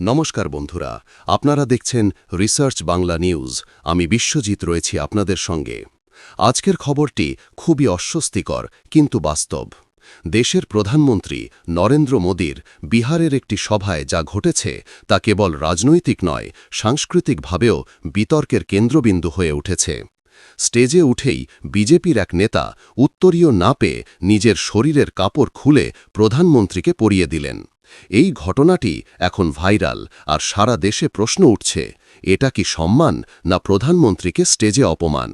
নমস্কার বন্ধুরা, আপনারা দেখছেন রিসার্চ বাংলা নিউজ আমি বিশ্বজিৎ রয়েছি আপনাদের সঙ্গে। আজকের খবরটি খুবই অস্বস্তিকর, কিন্তু বাস্তব। দেশের প্রধানমন্ত্রী নরেন্দ্র মোদীর বিহারের একটি সভায় যা ঘটেছে তা কেবল রাজনৈতিক নয়, সাংস্কৃতিকভাবেও বিতর্কের কেন্দ্রবিন্দু হয়ে উঠেছে। স্টেজে উঠেই বিজেপির এক নেতা উত্তরীয় না পেয়ে নিজের শরীরের কাপড় খুলে প্রধানমন্ত্রীকে পরিয়ে দিলেন। এই ঘটনাটি এখন ভাইরাল আর সারা দেশে প্রশ্ন উঠছে, এটা কি সম্মান না প্রধানমন্ত্রীকে স্টেজে অপমান?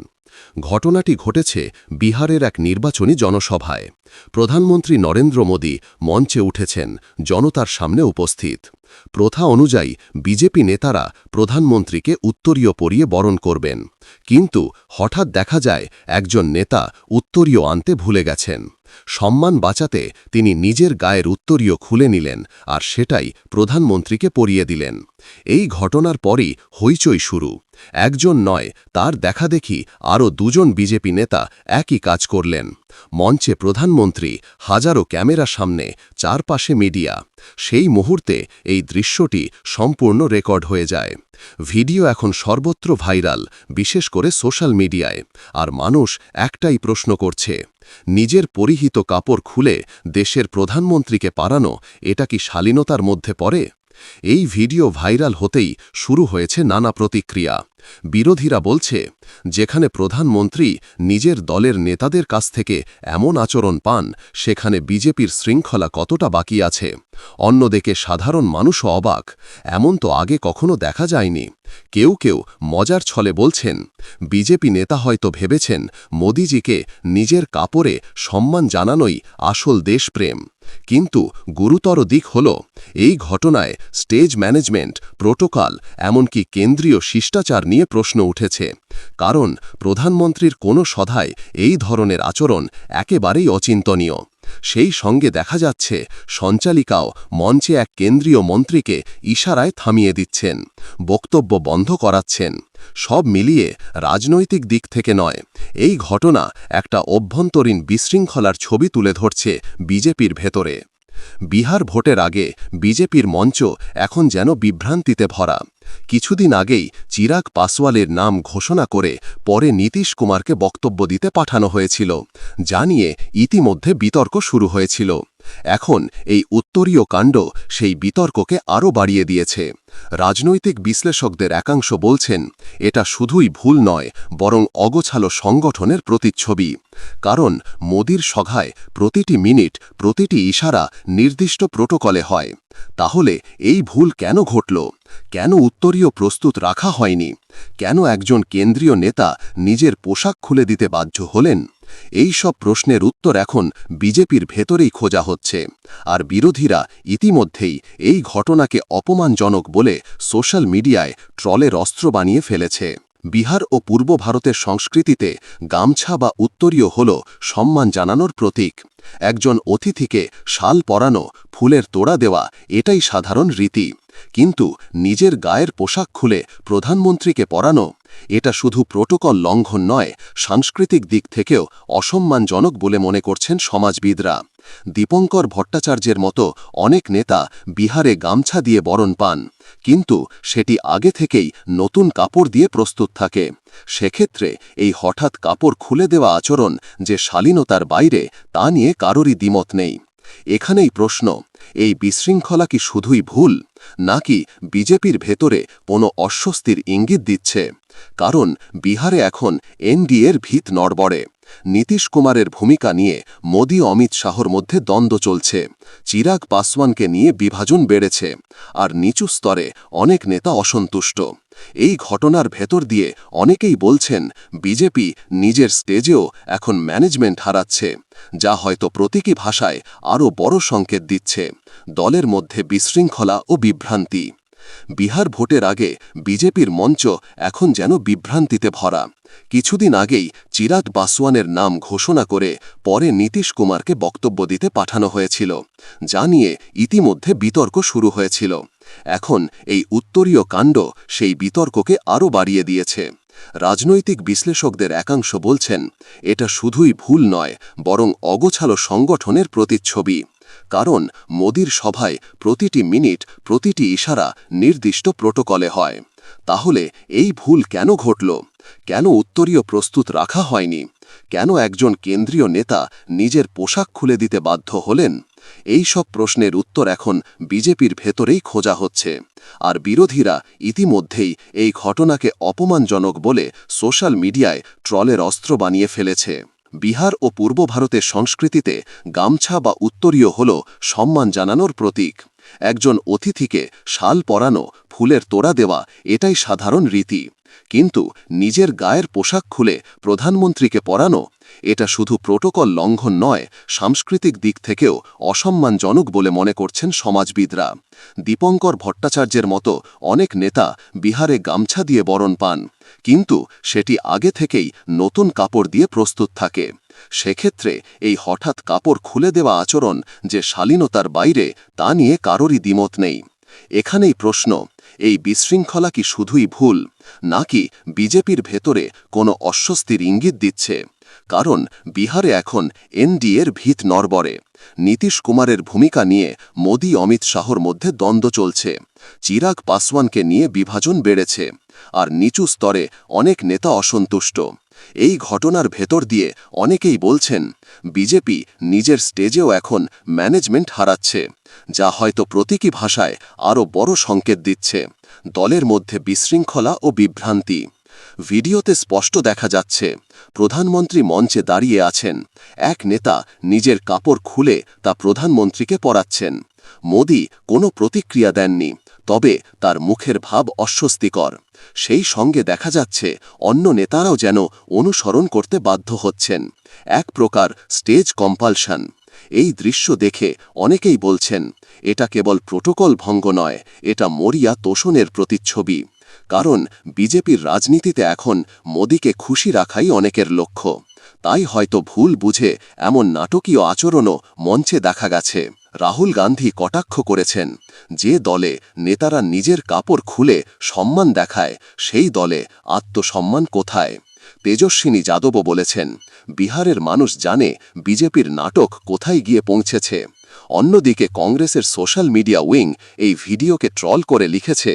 ঘটনাটি ঘটেছে বিহারের এক নির্বাচনী জনসভায়। প্রধানমন্ত্রী নরেন্দ্র মোদী মঞ্চে উঠেছেন, জনতার সামনে উপস্থিত। প্রথা অনুযায়ী বিজেপি নেতারা প্রধানমন্ত্রীকে উত্তরীয় পরিয়ে বরণ করবেন। কিন্তু হঠাৎ দেখা যায় একজন নেতা উত্তরীয় আনতে ভুলে গেছেন। সম্মান বাঁচাতে তিনি নিজের গায়ের উত্তরীয় খুলে নিলেন আর সেটাই প্রধানমন্ত্রীকে পরিয়ে দিলেন। এই ঘটনার পরই হইচই শুরু। একজন নয়, তার দেখাদেখি আরও দুজন বিজেপি নেতা একই কাজ করলেন। মঞ্চে প্রধানমন্ত্রী, হাজারো ক্যামেরা সামনে, চারপাশে মিডিয়া। সেই মুহূর্তে এই দৃশ্যটি সম্পূর্ণ রেকর্ড হয়ে যায়। ভিডিও এখন সর্বত্র ভাইরাল, বিশেষ করে সোশ্যাল মিডিয়ায়। আর মানুষ একটাই প্রশ্ন করছে, নিজের পরিহিত কাপড় খুলে দেশের প্রধানমন্ত্রীকে পারানো এটা কি শালীনতার মধ্যে পড়ে? এই ভিডিও ভাইরাল হতেই শুরু হয়েছে নানা প্রতিক্রিয়া। বিরোধীরা বলছে, যেখানে প্রধানমন্ত্রী নিজের দলের নেতাদের কাছ থেকে এমন আচরণ পান, সেখানে বিজেপির শৃঙ্খলা কতটা বাকি আছে? অন্যদিকে সাধারণ মানুষও অবাক, এমন তো আগে কখনো দেখা যায়নি। কেউ কেউ মজার ছলে বলছেন, বিজেপি নেতা হয়তো ভেবেছেন মোদিজিকে নিজের কাপড়ে সম্মান জানানোই আসল দেশপ্রেম। কিন্তু গুরুতর দিক হল, এই ঘটনায় স্টেজ ম্যানেজমেন্ট, প্রোটোকল, এমনকি কেন্দ্রীয় শিষ্টাচার নিয়ে প্রশ্ন উঠেছে। কারণ, প্রধানমন্ত্রীর কোনো সধায় এই ধরনের আচরণ একেবারেই অচিন্তনীয়। সেই সঙ্গে দেখা যাচ্ছে, সঞ্চালিকাও মঞ্চে এক কেন্দ্রীয় মন্ত্রীকে ইশারায় থামিয়ে দিচ্ছেন, বক্তব্য বন্ধ করাচ্ছেন। সব মিলিয়ে রাজনৈতিক দিক থেকে নয়, এই ঘটনা একটা অভ্যন্তরীণ বিশৃঙ্খলার ছবি তুলে ধরছে বিজেপির ভেতরে। বিহার ভোটের আগে বিজেপির মঞ্চ এখন যেন বিভ্রান্তিতে ভরা। কিছুদিন আগেই চিরাগ পাসওয়ালের নাম ঘোষণা করে পরে নীতিশ কুমারকে বক্তব্য দিতে পাঠানো হয়েছিল, যা নিয়ে ইতিমধ্যে বিতর্ক শুরু হয়েছিল। এখন এই উত্তরীয় কাণ্ড সেই বিতর্ককে আরও বাড়িয়ে দিয়েছে। রাজনৈতিক বিশ্লেষকদের একাংশ বলছেন, এটা শুধুই ভুল নয়, বরং অগোছালো সংগঠনের প্রতিচ্ছবি। কারণ মোদির সভায় প্রতিটি মিনিট, প্রতিটি ইশারা নির্দিষ্ট প্রোটোকলে হয়। তাহলে এই ভুল কেন ঘটল? কেন উত্তরীয় প্রস্তুত রাখা হয়নি? কেন একজন কেন্দ্রীয় নেতা নিজের পোশাক খুলে দিতে বাধ্য হলেন? এই সব প্রশ্নের উত্তর এখন বিজেপির ভেতরেই খোঁজা হচ্ছে। আর বিরোধীরা ইতিমধ্যেই এই ঘটনাকে অপমানজনক বলে সোশ্যাল মিডিয়ায় ট্রলের অস্ত্র বানিয়ে ফেলেছে। বিহার ও পূর্ব ভারতের সংস্কৃতিতে গামছা বা উত্তরীয় হল সম্মান জানানোর প্রতীক। একজন অতিথিকে শাল পরানো, ফুলের তোড়া দেওয়া, এটাই সাধারণ রীতি। কিন্তু নিজের গায়ের পোশাক খুলে প্রধানমন্ত্রীকে পরানো, এটা শুধু প্রোটোকল লঙ্ঘন নয়, সাংস্কৃতিক দিক থেকেও অসম্মানজনক বলে মনে করছেন সমাজবিদরা। দীপঙ্কর ভট্টাচার্যের মতো অনেক নেতা বিহারে গামছা দিয়ে বরণ পান, কিন্তু সেটি আগে থেকেই নতুন কাপড় দিয়ে প্রস্তুত থাকে। সেক্ষেত্রে এই হঠাৎ কাপড় খুলে দেওয়া আচরণ যে শালীনতার বাইরে, তা নিয়ে কারোরই দ্বিমত নেই। এখানেই প্রশ্ন, এই বিশৃঙ্খলা কি শুধুই ভুল? নাকি বিজেপির ভেতরে কোনো অস্বস্তির ইঙ্গিত দিচ্ছে? কারণ বিহারে এখন এনডিএর ভিত নড়বড়ে। নীতিশ কুমারের ভূমিকা নিয়ে মোদী অমিত শাহর মধ্যে দ্বন্দ্ব চলছে। চিরাগ পাসওয়ানকে নিয়ে বিভাজন বেড়েছে। আর নিচু স্তরে অনেক নেতা অসন্তুষ্ট। এই ঘটনার ভেতর দিয়ে অনেকেই বলছেন, বিজেপি নিজের স্টেজেও এখন ম্যানেজমেন্ট হারাচ্ছে, যা হয়তো প্রতীকী ভাষায় আরও বড় সংকেত দিচ্ছে। দলের মধ্যে বিশৃঙ্খলা ও বিভ্রান্তি। বিহার ভোটের আগে বিজেপির মঞ্চ এখন যেন বিভ্রান্তিতে ভরা। কিছুদিন আগেই চিরাগ বাসওয়ানের নাম ঘোষণা করে পরে নীতিশ কুমারকে বক্তব্য দিতে পাঠানো হয়েছিল, যা নিয়ে ইতিমধ্যে বিতর্ক শুরু হয়েছিল। এখন এই উত্তরীয় কাণ্ড সেই বিতর্ককে আরও বাড়িয়ে দিয়েছে। রাজনৈতিক বিশ্লেষকদের একাংশ বলছেন, এটা শুধুই ভুল নয়, বরং অগোছালো সংগঠনের প্রতিচ্ছবি। কারণ মোদির সভায় প্রতিটি মিনিট, প্রতিটি ইশারা নির্দিষ্ট প্রোটোকলে হয়। তাহলে এই ভুল কেন ঘটল? কেন উত্তরীয় প্রস্তুত রাখা হয়নি? কেন একজন কেন্দ্রীয় নেতা নিজের পোশাক খুলে দিতে বাধ্য হলেন? এই সব প্রশ্নের উত্তর এখন বিজেপির ভেতরেই খোঁজা হচ্ছে। আর বিরোধীরা ইতিমধ্যেই এই ঘটনাকে অপমানজনক বলে সোশ্যাল মিডিয়ায় ট্রলের অস্ত্র বানিয়ে ফেলেছে। বিহার ও পূর্ব ভারতের সংস্কৃতিতে গামছা বা উত্তরীয় হল সম্মান জানানোর প্রতীক। একজন অতিথিকে শাল পরানো, ফুলের তোড়া দেওয়া, এটাই সাধারণ রীতি। কিন্তু নিজের গায়ের পোশাক খুলে প্রধানমন্ত্রীকে পরানো, এটা শুধু প্রোটোকল লঙ্ঘন নয়, সাংস্কৃতিক দিক থেকেও অসম্মানজনক বলে মনে করছেন সমাজবিদরা। দীপঙ্কর ভট্টাচার্যের মতো অনেক নেতা বিহারে গামছা দিয়ে বরণ পান, কিন্তু সেটি আগে থেকেই নতুন কাপড় দিয়ে প্রস্তুত থাকে। সেক্ষেত্রে এই হঠাৎ কাপড় খুলে দেওয়া আচরণ যে শালীনতার বাইরে তা নিয়ে কারোরই দ্বিমত নেই। এখানেই প্রশ্ন এই বিশৃঙ্খলা কি শুধুই ভুল, নাকি বিজেপির ভেতরে কোনো অস্বস্তির ইঙ্গিত দিচ্ছে? কারণ বিহারে এখন এনডিএর ভিত নরবরে নীতিশ কুমারের ভূমিকা নিয়ে মোদী অমিত শাহর মধ্যে দ্বন্দ্ব চলছে। চিরাগ পাসওয়ানকে নিয়ে বিভাজন বেড়েছে। আর নিচু স্তরে অনেক নেতা অসন্তুষ্ট। এই ঘটনার ভেতর দিয়ে অনেকেই বলছেন, বিজেপি নিজের স্টেজেও এখন ম্যানেজমেন্ট হারাচ্ছে, যা হয়তো প্রতীকী ভাষায় আরও বড় সংকেত দিচ্ছে, দলের মধ্যে বিশৃঙ্খলা ও বিভ্রান্তি। ভিডিওতে স্পষ্ট দেখা যাচ্ছে, প্রধানমন্ত্রী মঞ্চে দাঁড়িয়ে আছেন, এক নেতা নিজের কাপড় খুলে তা প্রধানমন্ত্রীকে পরাচ্ছেন। মোদি কোনো প্রতিক্রিয়া দেননি। তবে তার মুখের ভাব অস্বস্তিকর। সেই সঙ্গে দেখা যাচ্ছে, অন্য নেতারাও যেন অনুসরণ করতে বাধ্য হচ্ছেন। এক প্রকার স্টেজ কম্পালশন। এই দৃশ্য দেখে অনেকেই বলছেন, এটা কেবল প্রোটোকল ভঙ্গ নয়, এটা মরিয়া তোষণের প্রতিচ্ছবি। কারণ বিজেপির রাজনীতিতে এখন মোদিকে খুশি রাখাই অনেকের লক্ষ্য। তাই হয়তো ভুল বুঝে এমন নাটকীয় আচরণও মঞ্চে দেখা গেছে। রাহুল গান্ধী কটাক্ষ করেছেন। যে দলে নেতারা নিজের কাপড় খুলে সম্মান দেখায়, সেই দলে আত্মসম্মান কোথায়? তেজস্বিনী যাদবও বলেছেন, বিহারের মানুষ জানে বিজেপির নাটক কোথায় গিয়ে পৌঁছেছে। অন্যদিকে কংগ্রেসের সোশ্যাল মিডিয়া উইং এই ভিডিওকে ট্রল করে লিখেছে,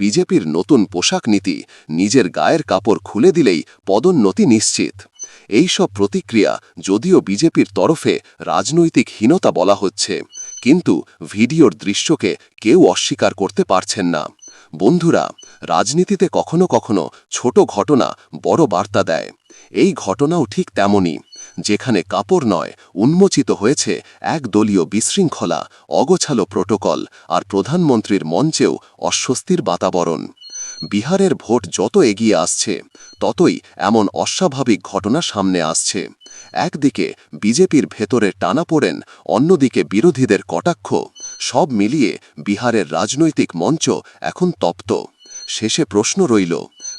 বিজেপির নতুন পোশাক নীতি নিজের গায়ের কাপড় খুলে দিলেই পদোন্নতি নিশ্চিত। এই সব প্রতিক্রিয়া যদিও বিজেপির তরফে রাজনৈতিক হীনতা বলা হচ্ছে, কিন্তু ভিডিওর দৃশ্যকে কেউ অস্বীকার করতে পারছেন না। বন্ধুরা, রাজনীতিতে কখনো কখনো ছোট ঘটনা বড় বার্তা দেয়। এই ঘটনাও ঠিক তেমনই, যেখানে কাপড় নয়, উন্মোচিত হয়েছে একদলীয় বিশৃঙ্খলা, অগোছালো প্রোটোকল আর প্রধানমন্ত্রীর মঞ্চেও অস্বস্তির বাতাবরণ। বিহারের ভোট যত এগিয়ে আসছে, ততই এমন অস্বাভাবিক ঘটনা সামনে আসছে। একদিকে বিজেপির ভেতরে টানা পড়েন, অন্যদিকে বিরোধীদের কটাক্ষ, সব মিলিয়ে বিহারের রাজনৈতিক মঞ্চ এখন তপ্ত। শেষে প্রশ্ন রইল,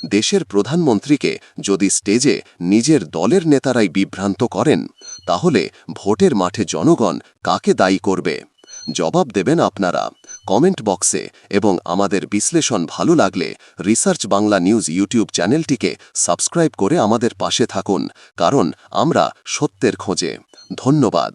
দেশের প্রধানমন্ত্রীকে যদি স্টেজে নিজের দলের নেতারাই বিভ্রান্ত করেন, তাহলে ভোটের মাঠে জনগণ কাকে দায়ী করবে? জবাব দেবেন আপনারা। কমেন্ট বক্সে এবং আমাদের বিশ্লেষণ ভালো লাগলে রিসার্চ বাংলা নিউজ ইউটিউব চ্যানেলটিকে সাবস্ক্রাইব করে আমাদের পাশে থাকুন, কারণ আমরা সত্যের খোঁজে। ধন্যবাদ।